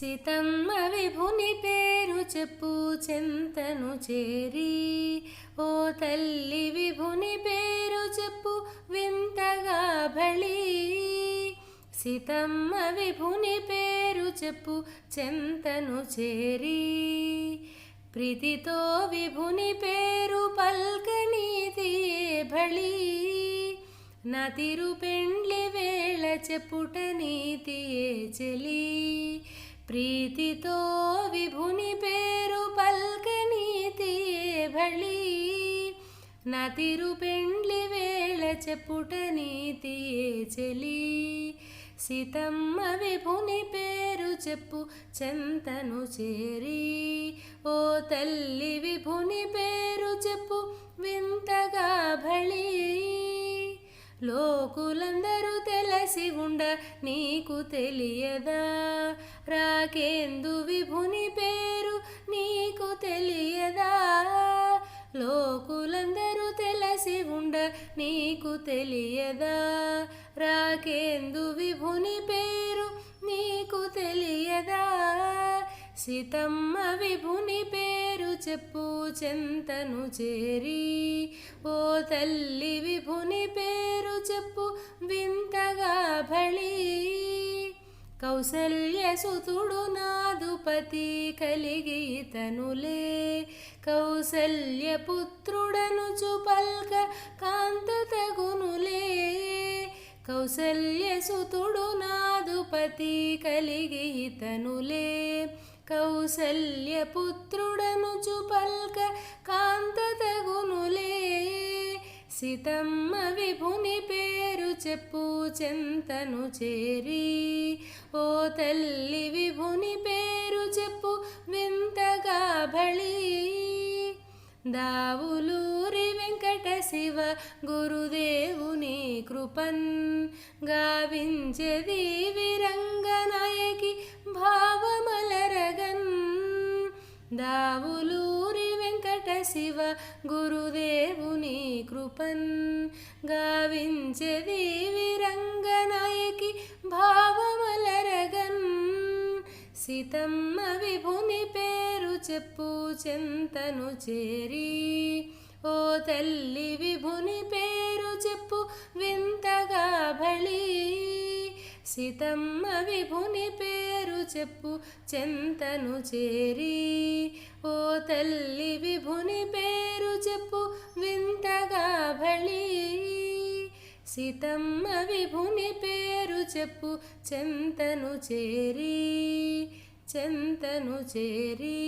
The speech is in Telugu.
సీతమ్మ విభుని పేరు చెప్పు చెంతను చేరి. ఓ తల్లి విభుని పేరు చెప్పు వింతగా బళి సీతమ్మ విభుని పేరు చెప్పు చెంతను చేరి. ప్రీతితో విభుని పేరు పల్కనీతి బళి నతిరు పెండ్లి వేళ చెప్పుట నీతియే చెలి. ప్రీతితో విభుని పేరు పల్క నీతియే నతిరు పెండ్లి వేళ చెప్పుట నీతి చెలి. సీతమ్మ విభుని పేరు చెప్పు చెంతను చేరి. ఓ తల్లి విభుని పేరు చెప్పు వింతగా భళి. లోకులందరూ తెలిసి ఉండ నీకు తెలియదా? రాకేందు విభుని పేరు నీకు తెలియదా? లోకులందరూ తెలసి ఉండ నీకు తెలియదా? రాకేందు విభుని పేరు నీకు తెలియదా? సీతమ్మ విభుని పేరు చెప్పు చెంతను చేరి. ఓ తల్లి విభుని పేరు చెప్పు వింతగా భళీ. కౌసల్య సుతుడు నాదుపతి కలిగి తనులే కౌసల్య పుత్రుడను చుపల్క కాంత తగునులే. కౌసల్య సుతుడు నాదుపతి కలిగి తనులే కౌసల్య పుత్రుడను చుపల్క కాంత తగునులే. సీతమ్మ విభుని పేరు చెప్పు చెంతను చేరి. ఓ తల్లి విభుని పేరు చెప్పు వింతగా బళి. దావులూరి వెంకట శివ గురుదేవుని కృపన్. గావించది విరంగనాయకి భావమలరగన్. దావులూరి వెంకట శివ గురుదేవుని కృపన్. గావించది విరంగనాయకి సీతమ్మ విభుని పేరు చెప్పు చెంతను చేరి. ఓ తల్లి విభుని పేరు చెప్పు వింతగా బళి. సీతమ్మ విభుని పేరు చెప్పు చెంతను చేరి. ఓ తల్లి విభుని పేరు చెప్పు వింతగా బళి. సీతమ్మ విభుని పేరు చెప్పు చెంతను చేరి చెంతను చేరి.